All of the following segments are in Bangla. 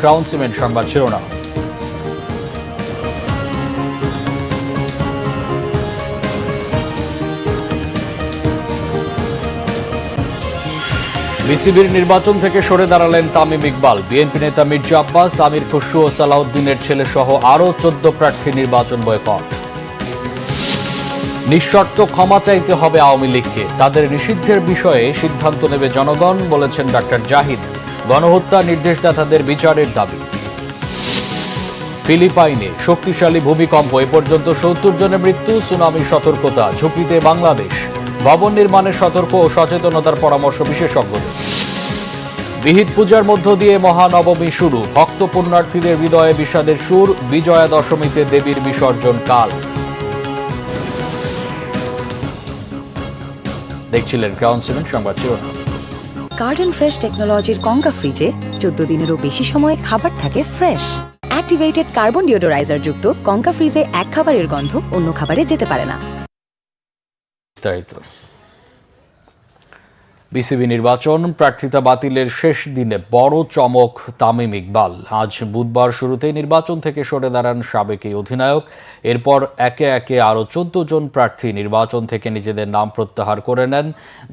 ক্রাউন সিমেন্ট সংবাদ শিরোনাম। বিসিবির নির্বাচন থেকে সরে দাঁড়ালেন তামিম ইকবাল। বিএনপি নেতা মির্জা আব্বাস, আমির খসরু ও সালাউদ্দিনের ছেলে সহ আরও চোদ্দ প্রার্থী নির্বাচন বয়কট। নিঃশর্ত ক্ষমা চাইতে হবে আওয়ামী লীগকে। তাদের নিষিদ্ধের বিষয়ে সিদ্ধান্ত নেবে জনগণ, বলেছেন ডাক্তার জাহিদ। গণহত্যা নির্দেশদাতাদের বিচারের দাবি। ফিলিপাইনে শক্তিশালী ভূমিকম্প, এ পর্যন্ত সত্তর জনের মৃত্যু, সুনামি, সতর্কতা, ঝুঁকিতে বাংলাদেশ। ভবন নির্মাণের সতর্ক ও সচেতনতার পরামর্শ বিশেষজ্ঞদের। বিহিত পূজার মধ্য দিয়ে মহানবমী শুরু। ভক্ত পুণ্যার্থীদের হৃদয়ে বিষাদের সুর, বিজয়া দশমীতে দেবীর বিসর্জন কাল। দেখছিলেন ক্রাউন সিমেন্ট সংবাদ শিরোনাম। গার্ডেন ফ্রেশ টেকনোলজির কঙ্কা ফ্রিজে চোদ্দ দিনেরও বেশি সময় খাবার থাকে ফ্রেশ অ্যাক্টিভেটেড কার্বন ডিওডোরাইজার যুক্ত কঙ্কা ফ্রিজে এক খাবারের গন্ধ অন্য খাবারে যেতে পারে না। বিসিবি নির্বাচন, প্রার্থিতা বাতিলের শেষ দিনে বড় চমক তামিম ইকবাল। আজ বুধবার শুরুতেই নির্বাচন থেকে সরে দাঁড়ান সাবেক এই অধিনায়ক। এরপর একে একে আরও চোদ্দ জন প্রার্থী নির্বাচন থেকে নিজেদের নাম প্রত্যাহার করে নেন,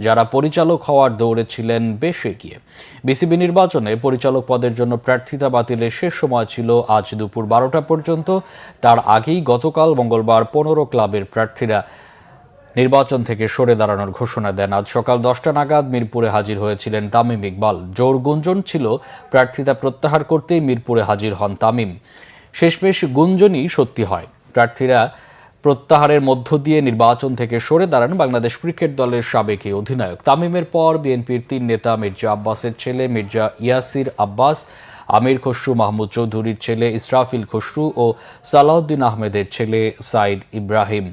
যারা পরিচালক হওয়ার দৌড়ে ছিলেন বেশ এগিয়ে। বিসিবি নির্বাচনে পরিচালক পদের জন্য প্রার্থিতা বাতিলের শেষ সময় ছিল আজ দুপুর বারোটা পর্যন্ত। তার আগেই গতকাল মঙ্গলবার পনেরো ক্লাবের প্রার্থীরা নির্বাচন থেকে সরে দাঁড়ানোর ঘোষণা দেন। আজ সকাল দশটা নাগাদ মিরপুরে হাজির হয়েছিলেন তামিম ইকবাল। জোর গুঞ্জন ছিল, প্রার্থিতা প্রত্যাহার করতেই মিরপুরে হাজির হন তামিম। শেষমেশ গুঞ্জনই সত্যি হয়। প্রার্থীরা প্রত্যাহারের মধ্য দিয়ে নির্বাচন থেকে সরে দাঁড়ান বাংলাদেশ ক্রিকেট দলের সাবেক অধিনায়ক। তামিমের পর বিএনপির তিন নেতা, মির্জা আব্বাসের ছেলে, মির্জা ইয়াসির আব্বাস আমির খসরু, মাহমুদ চৌধুরীর ছেলে ইসরাফিল খসরু ও সালাউদ্দিন আহমেদের ছেলে সাইদ ইব্রাহিম।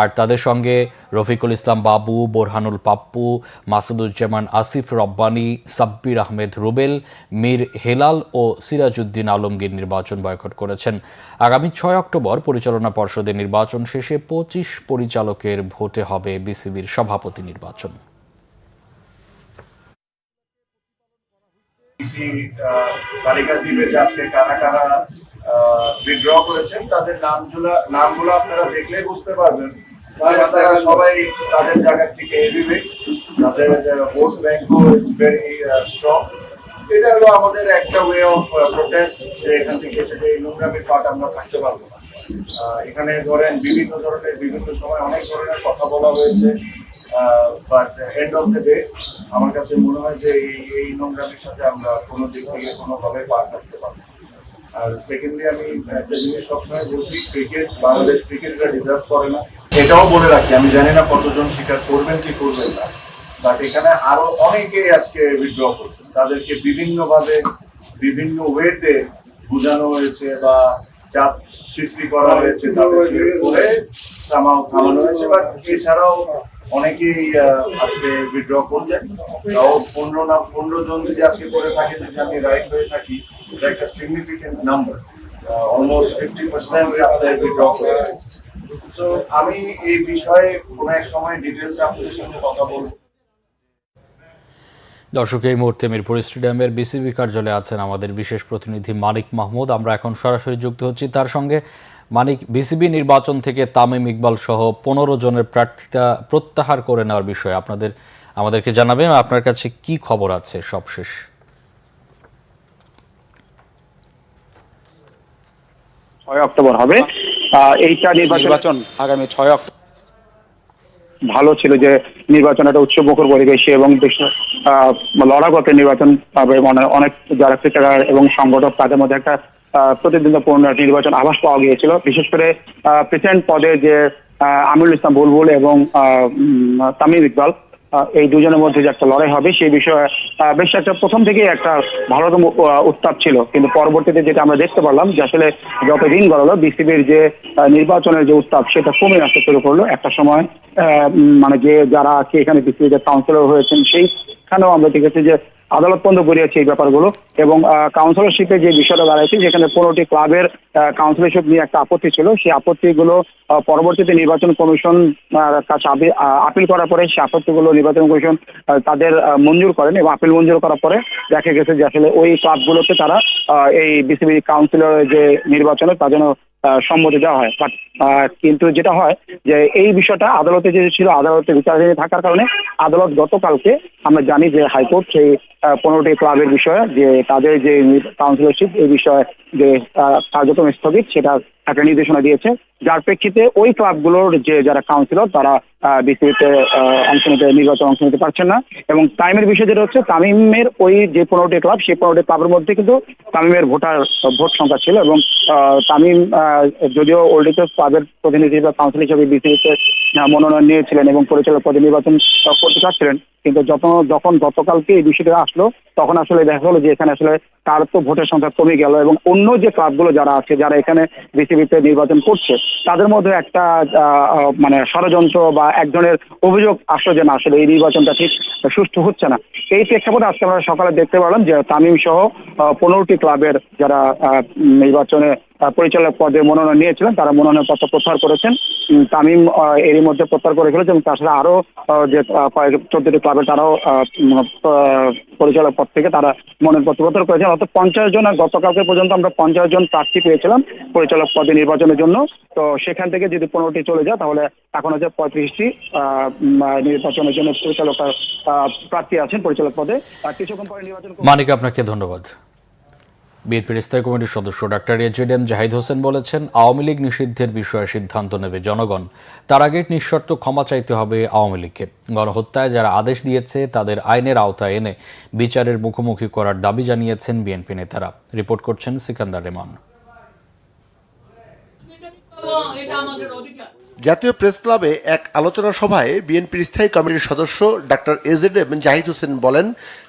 আর তাদের সঙ্গে রফিকুল ইসলাম বাবু, বোরহানুল পাপ্পু, মাসুদুজ্জামান আসিফ রব্বানী, সাব্বির আহমেদ রুবেল, মীর হেলাল ও সিরাজউদ্দিন আলমগীর নির্বাচন বয়কট করেছেন। আগামী ছয় অক্টোবর পরিচালনা পর্ষদের নির্বাচন শেষে পঁচিশ পরিচালকের ভোটে হবে বিসিবির সভাপতি নির্বাচন। ডিসি তালিকা দিবে যে আজকে কারা কারা উইথড্র করেছেন, তাদের নামগুলো নামগুলো আপনারা দেখলেই বুঝতে পারবেন। তারা সবাই তাদের জায়গা থেকে এভিভেট তাদের ভোট ব্যাংকও ভেরি স্ট্রং এটা হলো আমাদের একটা ওয়ে অফ প্রোটেস্ট যে এখান থেকে সেটা এই নোংরামির পার্ট আমরা থাকতে পারব না। এখানে ধরেন বিভিন্ন ধরনের, বিভিন্ন সময় অনেক ধরনের কথা বলা হয়েছে। But end of the day আমার কাছে মনে হয় যে এই সাথে আমরা কোনো দিক থেকে কোনোভাবে পার থাকতে পারব আর সেকেন্ডলি আমি একটা জিনিস সবসময় বলছি ক্রিকেট বাংলাদেশ ডিজার্ভ করে না। এটাও বলে রাখি, আমি জানি না কতজন স্বীকার করবেন কি করবেন না। বাট এখানে আরও অনেকেই আজকে উইথড্র করছেন। তাদেরকে বিভিন্ন ভাবে বিভিন্ন ওয়েতে বোঝানো হয়েছে বা চাপ সৃষ্টি করা হয়েছে তাদেরকে হয়েছে। বাট এছাড়াও অনেকেই আজকে করলেন। তাও পনেরো না, পনেরো জন যদি আজকে করে থাকে যদি আমি রাইট হয়ে থাকি, এটা একটা significant number almost fifty percent withdraw করে তো আমি এই বিষয়ে এক সময় ডিটেলস আপনাদের সঙ্গে কথা বলব। দর্শক, এই মুহূর্তে মিরপুর স্টেডিয়ামের বিসিবি কার্যালয়ে আছেন আমাদের বিশেষ প্রতিনিধি মানিক মাহমুদ। আমরা এখন সরাসরি যুক্ত হচ্ছি তার সঙ্গে মানিক বিসিবি নির্বাচন থেকে তামিম ইকবাল সহ পনেরো জনের প্রার্থিতা প্রত্যাহার করে নেওয়ার বিষয়ে আপনাদের আমাদেরকে জানাবেন আপনার কাছে কি খবর আছে সবশেষ? ছয় অক্টোবর হবে। আহ, এইটা নির্বাচন নির্বাচন আগামী ছয় অক্টোবর। ভালো ছিল যে নির্বাচন একটা উৎসবমুখর পরিবেশে এবং আহ, লড়াগত নির্বাচন পাবে মানে অনেক যারা ক্রিকেটার এবং সংগঠক তাদের মধ্যে একটা প্রতিদ্বন্দ্বিপূর্ণ নির্বাচন আভাস পাওয়া গিয়েছিল। বিশেষ করে প্রেসিডেন্ট পদে যে আমিরুল ইসলাম বুলবুল এবং তামিম ইকবাল এই দুজনের মধ্যে যে একটা লড়াই হবে সেই বিষয়ে বেশ একটা প্রথম থেকেই একটা ভালো রকম উত্তাপ ছিল। কিন্তু পরবর্তীতে যেটা আমরা দেখতে পারলাম যে আসলে যত দিন গড়ালো, বিসিবির যে নির্বাচনের যে উত্তাপ সেটা কমে আসতে শুরু করল। একটা সময় মানে যে যারা এখানে বিসিবির কাউন্সিলর হয়েছেন, সেইখানেও আমরা দেখেছি যে আদালত বন্ধ গড়িয়েছে এই ব্যাপারগুলো এবং কাউন্সিলরশিপে যে বিষয়টা দাঁড়াইছে যেখানে পনেরোটি ক্লাবের কাউন্সিলরশিপ নিয়ে একটা আপত্তি ছিল। সেই আপত্তিগুলো পরবর্তীতে নির্বাচন কমিশন কাছে আপিল করার পরে সেই আপত্তিগুলো নির্বাচন কমিশন তাদের মঞ্জুর করেন এবং আপিল মঞ্জুর করার পরে দেখা গেছে যে আসলে ওই ক্লাবগুলোকে তারা এই বিসিবি কাউন্সিলর যে নির্বাচনে তার জন্য সম্মতি দেওয়া হয়। বাট কিন্তু যেটা হয় যে এই বিষয়টা আদালতে যে ছিল, আদালতে বিচারাধীন থাকার কারণে আদালত গতকালকে আমরা জানি যে হাইকোর্ট সেই পনেরোটি ক্লাবের বিষয়ে যে তাদের যে কাউন্সিলরশিপ এই বিষয়ে যে কার্যক্রম স্থগিত, সেটা একটা নির্দেশনা দিয়েছে। যার প্রেক্ষিতে ওই ক্লাবগুলোর যে যারা কাউন্সিলর তারা বিসিবিতে অংশ নিতে, নির্বাচন অংশ নিতে পারছেন না। এবং টাইমের বিষয় যেটা হচ্ছে, তামিমের ওই যে পনেরোটি ক্লাব, সেই পনেরোটি ক্লাবের মধ্যে কিন্তু তামিমের ভোটার, ভোট সংখ্যা ছিল এবং তামিম যদিও ওল্ডিতে ক্লাবের প্রতিনিধি বা কাউন্সিল হিসেবে বিসিবিতে মনোনয়ন নিয়েছিলেন এবং পরিচালক পদে নির্বাচন করতে চাচ্ছিলেন কিন্তু যত যখন গতকালকে এই বিষয়টা আসলো, তখন আসলে দেখা গেলো যে এখানে আসলে তার তো ভোটের সংখ্যা কমে গেল এবং অন্য যে ক্লাবগুলো যারা আছে, যারা এখানে বিসিবিতে নির্বাচন করছে, তাদের মধ্যে একটা মানে ষড়যন্ত্র বা একজনের অভিযোগ আসলো যে না, আসলে এই নির্বাচনটা ঠিক সুষ্ঠু হচ্ছে না। এই প্রেক্ষাপটে আজকে আমরা সকালে দেখতে পারলাম যে তামিম সহ পনেরোটি ক্লাবের যারা নির্বাচনে পরিচালক পদে মনোনয়ন নিয়েছিলেন, তারা মনোনয়ন পত্র প্রত্যাহার করেছেন। তামিম এরই মধ্যে প্রত্যাহার করে ফেলেছে এবং তাছাড়া আরও যে চোদ্দটি ক্লাবের তারাও পরিচালক পদ থেকে তারা মনোনয়ন পত্র প্রত্যাহার করেছেন। অর্থাৎ পঞ্চাশ জন গতকালকে পর্যন্ত আমরা পঞ্চাশ জন প্রার্থী পেয়েছিলাম পরিচালক পদে নির্বাচনের জন্য। তো সেখান থেকে যদি পনেরোটি চলে যায়, তাহলে এখন হচ্ছে পঁয়ত্রিশটি নির্বাচনের জন্য পরিচালক প্রার্থী আছেন পরিচালক পদে কিছুক্ষণ পরে নির্বাচন মানিক, আপনাকে ধন্যবাদ। বিএনপির স্থায়ী কমিটির সদস্য doctor AZ M Zahid Hossain বলেছেন, আওয়ামী লীগ নিষিদ্ধের বিষয়ে সিদ্ধান্ত নেবে জনগণ। তার আগে নিঃশর্ত ক্ষমা চাইতে হবে আওয়ামী লীগকে। গণহত্যায় যারা আদেশ দিয়েছে, তাদের আইনের আওতায় এনে বিচারের মুখোমুখি করার দাবি জানিয়েছেন বিএনপি নেতারা। রিপোর্ট করছেন সিকান্দার রেমান জাতীয় প্রেস ক্লাবে এক আলোচনা সভায় বিএনপির স্থায়ী কমিটির সদস্য doctor AZ M Zahid Hossain বলেন,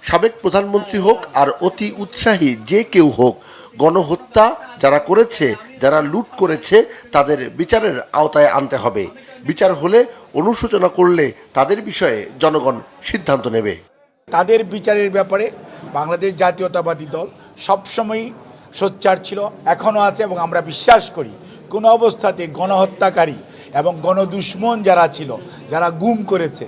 সাবেক প্রধানমন্ত্রী হোক আর অতি উৎসাহী যে কেউ হোক, গণহত্যা যারা করেছে, যারা লুট করেছে, তাদের বিচারের আওতায় আনতে হবে। বিচার হলে অনুশোচনা করলে তাদের বিষয়ে জনগণ সিদ্ধান্ত নেবে। তাদের বিচারের ব্যাপারে বাংলাদেশ জাতীয়তাবাদী দল সবসময়ই সোচ্চার ছিল এখনও আছে এবং আমরা বিশ্বাস করি, কোনো অবস্থাতে গণহত্যাকারী এবং গণদুশ্মন যারা ছিল যারা গুম করেছে